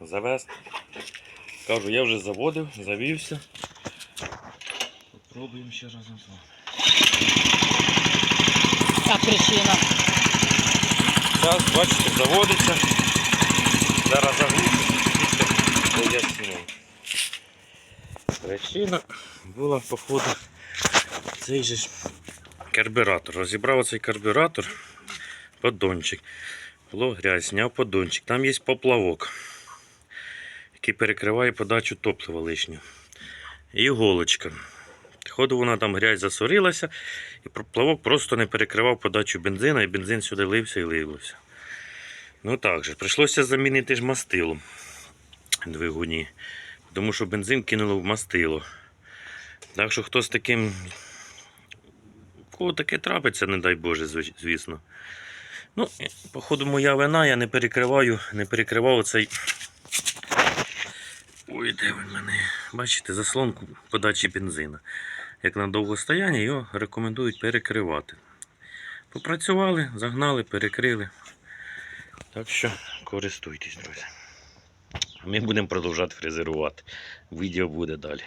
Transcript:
завести. Кажу, я вже заводив, завівся. Попробуємо ще разом з вами. Та причина. Зараз, бачите, заводиться. Зараз. Поясню. Причина була, походу, цей же ж карбюратор. Розібрав цей карбюратор, поддончик. Було грязь, зняв поддончик. Там є поплавок, який перекриває подачу топлива лишнього. І іголочка. Ходу вона там грязь засорилася, і поплавок просто не перекривав подачу бензина, і бензин сюди лився і лився. Ну так же, прийшлося замінити ж мастило двигуні, тому що бензин кинуло в мастило. Так що хто з таким. Кого таке трапиться, не дай Боже, звісно. Ну, походу, моя вина, я не перекриваю, не перекривав оцей. Де ви мене? Бачите, заслонку подачі бензина. Як на довгостояння, його рекомендують перекривати. Попрацювали, загнали, перекрили. Так що користуйтесь, друзі. Ми будемо продовжувати фрезерувати. Відео буде далі.